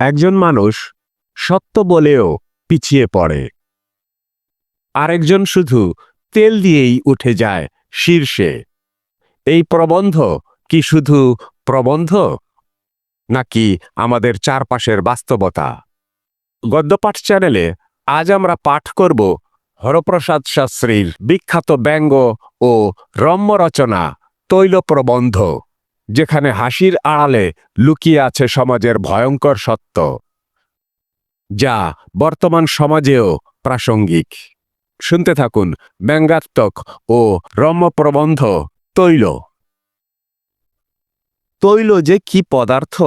একজন মানুষ সত্য বলেও পিছিয়ে পড়ে। আরেকজন শুধু তেল দিয়েই উঠে যায় শীর্ষে। এই প্রবন্ধ কি শুধু প্রবন্ধ? নাকি আমাদের চারপাশের বাস্তবতা? গদ্যপাঠ চ্যানেলে আজ আমরা পাঠ করব হরপ্রসাদ শাস্ত্রীর বিখ্যাত ব্যঙ্গ ও রম্য রচনা তৈল প্রবন্ধ যেখানে হাসির আড়ালে লুকিয়ে আছে সমাজের ভয়ঙ্কর সত্য, যা বর্তমান সমাজেও প্রাসঙ্গিক। শুনতে থাকুন ব্যঙ্গাত্মক ও রম্যপ্রবন্ধ তৈল। তৈল যে কি পদার্থ?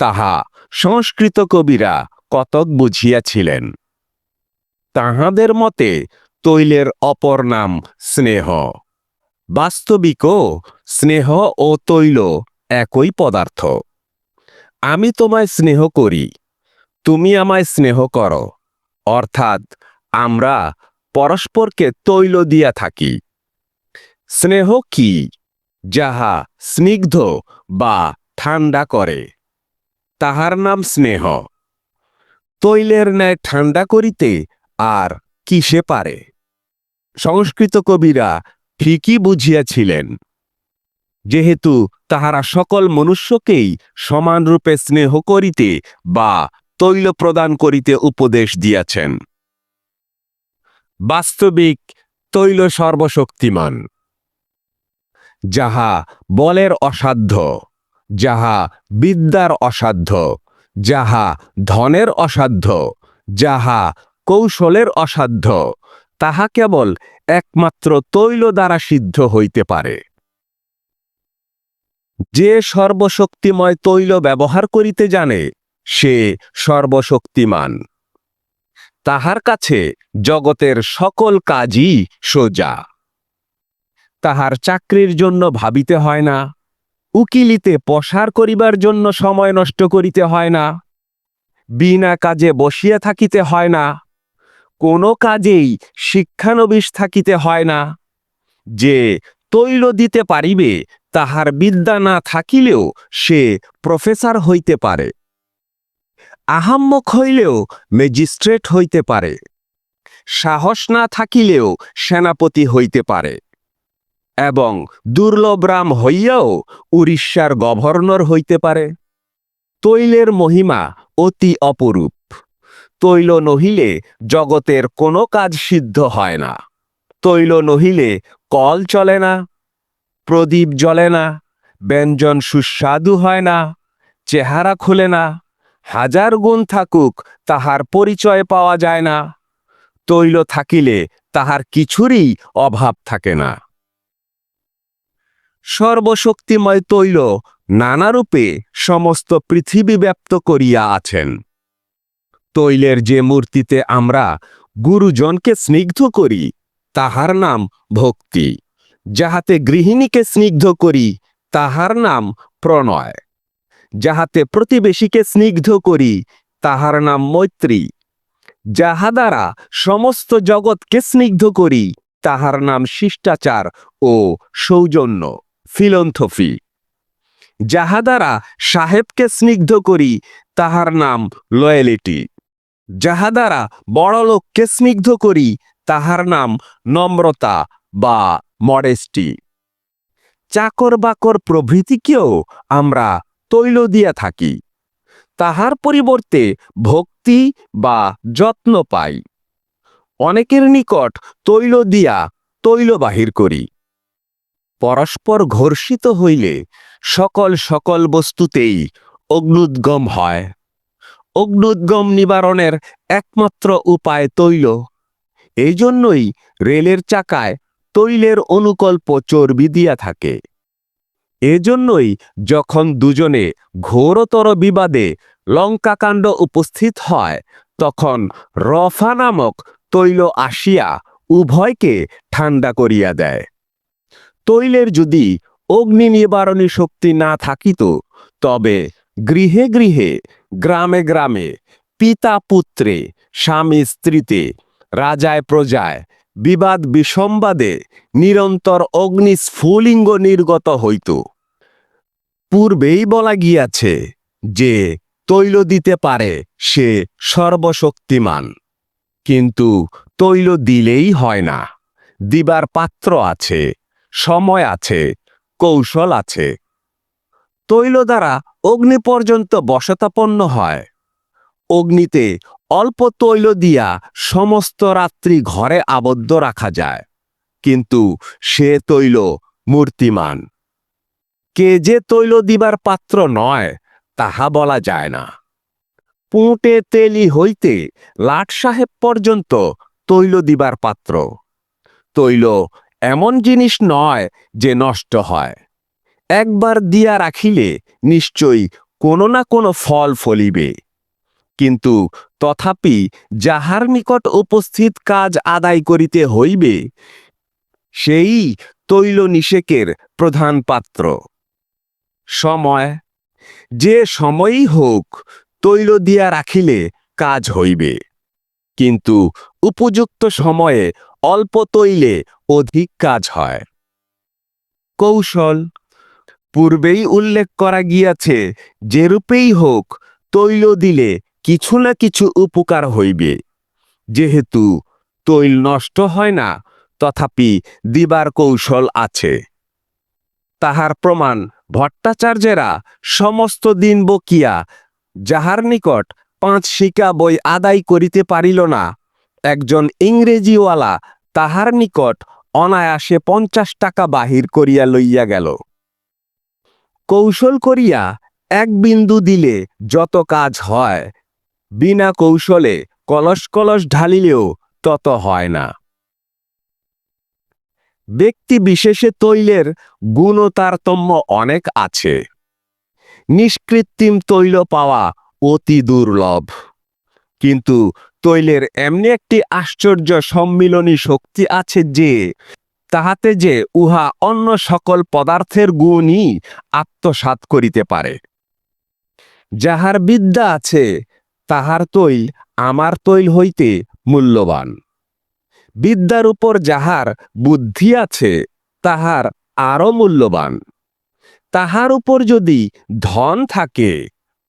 তাহা সংস্কৃত কবিরা কতক বুঝিয়াছিলেন। তাহাদের মতে তৈলের অপর নাম স্নেহ। বাস্তবিকও স্নেহ ও তৈল একই পদার্থ। আমি তোমায় স্নেহ করি, তুমি আমায় স্নেহ করো, অর্থাৎ আমরা পরস্পরকে তৈল দিয়া থাকি। স্নেহ কি, যাহা স্নিগ্ধ বা ঠান্ডা করে? তাহার নাম স্নেহ। তৈলের ন্যায় ঠান্ডা করিতে আর কিসে পারে? সংস্কৃত কবিরা ঠিকই বুঝিয়াছিলেন। যেহেতু তাহারা সকল মনুষ্যকেই সমানরূপে স্নেহ করিতে বা তৈল প্রদান করিতে উপদেশ দিয়াছেন। বাস্তবিক তৈল সর্বশক্তিমান, যাহা বলের অসাধ্য, যাহা বিদ্যার অসাধ্য, যাহা ধনের অসাধ্য, যাহা কৌশলের অসাধ্য তাহা কেবল একমাত্র তৈল দ্বারা সিদ্ধ হইতে পারে। যে সর্বশক্তিময় তৈল ব্যবহার করিতে জানে, সে সর্বশক্তিমান। তাহার কাছে জগতের সকল কাজই সোজা। তাহার চাকরির জন্য ভাবিতে হয় না, উকিলিতে পসার করিবার জন্য সময় নষ্ট করিতে হয় না, বিনা কাজে বসিয়া থাকিতে হয় না কোনো কাজেই শিক্ষানবিশ থাকিতে হয় না। যে তৈল দিতে পারিবে, তাহার বিদ্যা না থাকিলেও সে প্রফেসর হইতে পারে। আহাম্মক হইলেও ম্যাজিস্ট্রেট হইতে পারে। সাহস না থাকিলেও সেনাপতি হইতে পারে। এবং দুর্লভ রাম হইয়াও উড়িষ্যার গভর্নর হইতে পারে। তৈলের মহিমা অতি অপরূপ। তৈল নহিলে জগতের কোনো কাজ সিদ্ধ হয় না। তৈল নহিলে কল চলে না, প্রদীপ জ্বলে না, ব্যঞ্জন সুস্বাদু হয় না, চেহারা খুলে না, হাজার গুণ থাকুক তাহার পরিচয় পাওয়া যায় না। তৈল থাকিলে তাহার কিছুরই অভাব থাকে না। সর্বশক্তিময় তৈল নানারূপে সমস্ত পৃথিবী ব্যপ্ত করিয়া আছেন। তৈলের যে মূর্তিতে আমরা গুরুজনকে স্নিগ্ধ করি, তাহার নাম ভক্তি। যাহাতে গৃহিণীকে স্নিগ্ধ করি, তাহার নাম প্রণয়। যাহাতে প্রতিবেশীকে স্নিগ্ধ করি, তাহার নাম মৈত্রী। যাহা দ্বারা সমস্ত জগৎকে স্নিগ্ধ করি, তাহার নাম শিষ্টাচার ও সৌজন্য, ফিলন্থফি। যাহা দ্বারা সাহেবকে স্নিগ্ধ করি, তাহার নাম লয়ালিটি। যাহা দ্বারা বড়লোককে স্নিগ্ধ করি, তাহার নাম নম্রতা বা মডেস্টি চাকর বাকর প্রভৃতিকেও আমরা তৈল দিয়া থাকি। তাহার পরিবর্তে ভক্তি বা যত্ন পাই। অনেকের নিকট তৈল দিয়া তৈল বাহির করি। পরস্পর ঘর্ষিত হইলে সকল সকল বস্তুতেই অগ্নুদ্গম হয়। অগ্নুদ্গম নিবারণের একমাত্র উপায় তৈল। এই জন্যই রেলের চাকায় তৈলের অনুকল্প চর্বি দিয়া থাকে। এজন্যই যখন দুজনে ঘোরতর বিবাদে লঙ্কাকাণ্ড উপস্থিত হয়, তখন রফা নামক তৈল আসিয়া উভয়কে ঠান্ডা করিয়া দেয়। তৈলের যদি অগ্নি নিবারণী শক্তি না থাকিত, তবে গৃহে গৃহে, গ্রামে গ্রামে, পিতা পুত্রে, স্বামী স্ত্রীতে, রাজায় প্রজায়, বিবাদ বিসম্বাদে, নিরন্তর অগ্নি স্ফুলিঙ্গ নির্গত হইত। পূর্বেই বলা গিয়াছে যে, তৈল দিতে পারে সে সর্বশক্তিমান। কিন্তু তৈল দিলেই হয় না। দিবার পাত্র আছে, সময় আছে, কৌশল আছে। তৈল দ্বারা অগ্নি পর্যন্ত বসতাপন্ন হয়। অগ্নিতে অল্প তৈল দিয়া সমস্ত রাত্রি ঘরে আবদ্ধ রাখা যায়, কিন্তু সে তৈল মূর্তিমান। কে যে তৈল দিবার পাত্র নয়, তাহা বলা যায় না। পুঁটে তেলি হইতে লাট সাহেব পর্যন্ত তৈল দিবার পাত্র। তৈল এমন জিনিস নয় যে নষ্ট হয়। একবার দিয়া রাখিলে নিশ্চয়ই কোনো না কোনো ফল ফলিবে। কিন্তু তথাপি যাহার নিকট উপস্থিত কাজ আদায় করিতে হইবে, সেই তৈল নিষেকের প্রধান পাত্র। সময়, যে সময়ই হোক তৈল দিয়া রাখিলে কাজ হইবে, কিন্তু উপযুক্ত সময়ে অল্প তৈলে অধিক কাজ হয়। কৌশল পূর্বেই উল্লেখ করা গিয়াছে যেরূপেই হোক, তৈল দিলে কিছু না কিছু উপকার হইবে। যেহেতু তৈল নষ্ট হয় না, তথাপি দিবার কৌশল আছে। তাহার প্রমাণ, ভট্টাচার্যেরা সমস্ত দিন বকিয়া, যাহার নিকট পাঁচ শিকা বই আদায় করিতে পারিল না, একজন ইংরেজিওয়ালা তাহার নিকট অনায়াসে পঞ্চাশ টাকা বাহির করিয়া লইয়া গেল। কৌশল করিয়া এক বিন্দু দিলে যত কাজ হয়, বিনা কৌশলে কলস কলস ঢালিলেও তত হয় না। ব্যক্তি বিশেষে তৈলের গুণ ও তারতম্য অনেক আছে। নিষ্কৃত্রিম তৈল পাওয়া অতি দুর্লভ। কিন্তু তৈলের এমনি একটি আশ্চর্য সম্মিলনী শক্তি আছে যে তাহাতে যে উহা অন্য সকল পদার্থের গুণই আত্মসাৎ করিতে পারে। যাহার বিদ্যা আছে, তাহার তৈল আমার তৈল হইতে মূল্যবান। বিদ্যার উপর যাহার বুদ্ধি আছে, তাহার আরও মূল্যবান। তাহার উপর যদি ধন থাকে,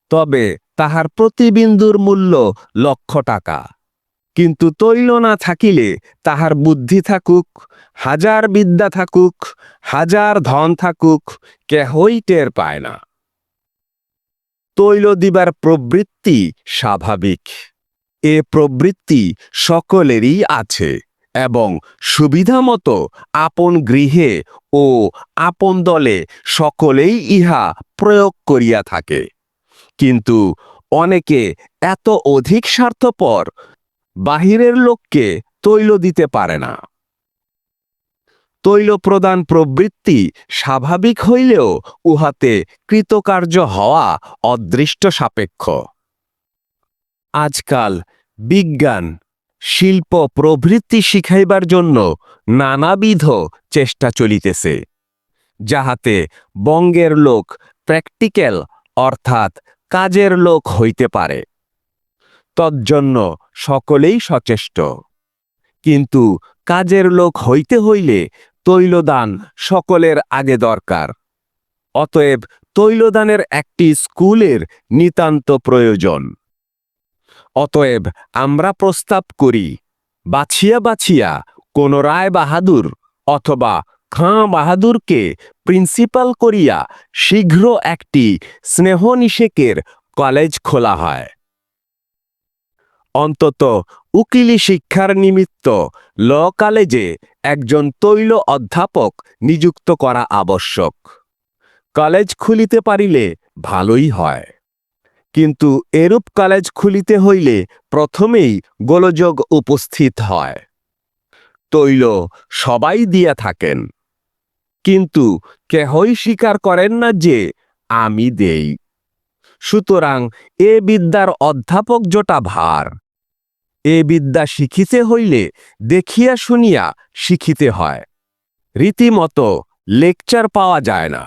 তবে তাহার প্রতিবিন্দুর মূল্য লক্ষ টাকা। কিন্তু তৈল না থাকিলে তাহার বুদ্ধি থাকুক, হাজার বিদ্যা থাকুক, হাজার ধন থাকুক, কেহই টের পায় না। তৈল দিবার প্রবৃত্তি স্বাভাবিক। এ প্রবৃত্তি সকলেরই আছে এবং সুবিধামতো আপন গৃহে ও আপন দলে সকলেই ইহা প্রয়োগ করিয়া থাকে। কিন্তু অনেকে এত অধিক স্বার্থপর বাহিরের লোককে তৈল দিতে পারে না। তৈল প্রদান প্রবৃত্তি স্বাভাবিক হইলেও উহাতে কৃতকার্য হওয়া অদৃষ্ট সাপেক্ষ। আজকাল বিজ্ঞান শিল্প প্রবৃত্তি শিখাইবার জন্য নানাবিধ চেষ্টা চলিতেছে, যাহাতে বঙ্গের লোক প্র্যাকটিক্যাল অর্থাৎ কাজের লোক হইতে পারে। তজ্জন্য সকলেই সচেষ্ট। কিন্তু কাজের লোক হইতে হইলে তৈলদান সকলের আগে দরকার। অতএব তৈলদানের একটি স্কুলের নিতান্ত প্রয়োজন। অতএব আমরা প্রস্তাব করি, বাছিয়া বাছিয়া কোন রায় বাহাদুর অথবা খাঁ বাহাদুরকে প্রিন্সিপাল করিয়া শীঘ্র একটি স্নেহনিষেকের কলেজ খোলা হয়। অন্তত উকিলি শিক্ষার নিমিত্ত ল কলেজে একজন তৈল অধ্যাপক নিযুক্ত করা আবশ্যক। কলেজ খুলিতে পারিলে ভালোই হয়। কিন্তু এরূপ কলেজ খুলিতে হইলে প্রথমেই গোলযোগ উপস্থিত হয়। তৈল সবাই দিয়া থাকেন। কিন্তু কেহই স্বীকার করেন না যে আমি দেই। সুতরাং এ বিদ্যার অধ্যাপক জোটা ভার। এ বিদ্যা শিখিতে হইলে দেখিয়া শুনিয়া শিখিতে হয়। রীতিমতো লেকচার পাওয়া যায় না।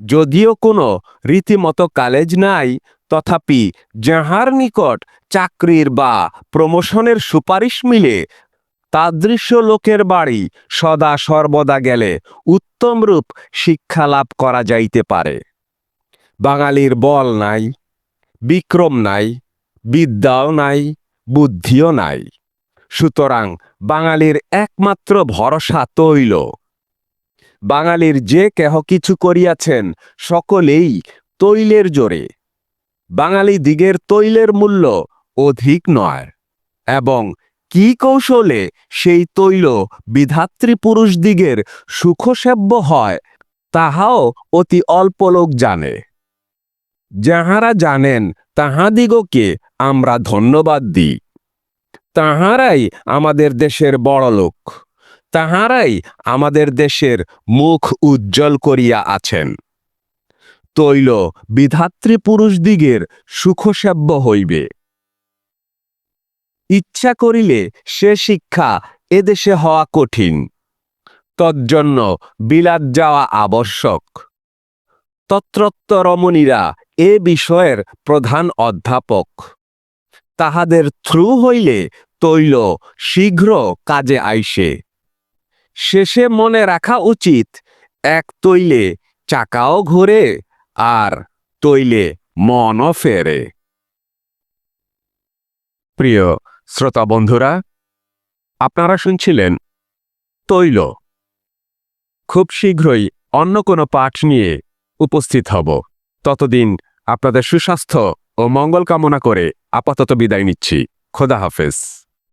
যদিও কোনো রীতিমতো কলেজ নাই, তথাপি যাহার নিকট চাকরির বা প্রমোশনের সুপারিশ মিলে তাদৃশ্য লোকের বাড়ি সদা সর্বদা গেলে উত্তমরূপ শিক্ষা লাভ করা যাইতে পারে। বাঙালির বল নাই, বিক্রম নাই, বিদ্যাও নাই বুদ্ধিও নাই। সুতরাং বাঙালির একমাত্র ভরসা তৈল। বাঙালির যে কেহ কিছু করিয়াছেন, সকলেই তৈলের জোরে। বাঙালি দিগের তৈলের মূল্য অধিক নয়, এবং কি কৌশলে সেই তৈল বিধাত্রী পুরুষ দিগের সুখসেব্য হয়, তাহাও অতি অল্প লোক জানে। যাহারা জানেন, তাহাদিগকে আমরা ধন্যবাদ দিই। তাহারাই আমাদের দেশের বড় লোক তাহারাই আমাদের দেশের মুখ উজ্জ্বল করিয়া আছেন। তৈল বিধাত্রী পুরুষ দিগের সুখসেব্য হইবে। ইচ্ছা করিলে সে শিক্ষা এদেশে হওয়া কঠিন। তজ্জন্য বিলাত যাওয়া আবশ্যক। তত্রত্ব রমণীরা এ বিষয়ের প্রধান অধ্যাপক। তাহাদের থ্রু হইলে তৈল শীঘ্র কাজে আইসে। শেষে মনে রাখা উচিত, এক তৈলে চাকাও ঘোরে আর তৈলে মনও ফেরে। প্রিয় শ্রোতা বন্ধুরা, আপনারা শুনছিলেন তৈল। খুব শীঘ্রই অন্য কোনো পাঠ নিয়ে উপস্থিত হব। ততদিন আপনাদের সুস্বাস্থ্য ও মঙ্গল কামনা করে আপাতত বিদায় নিচ্ছি। খোদা হাফেজ।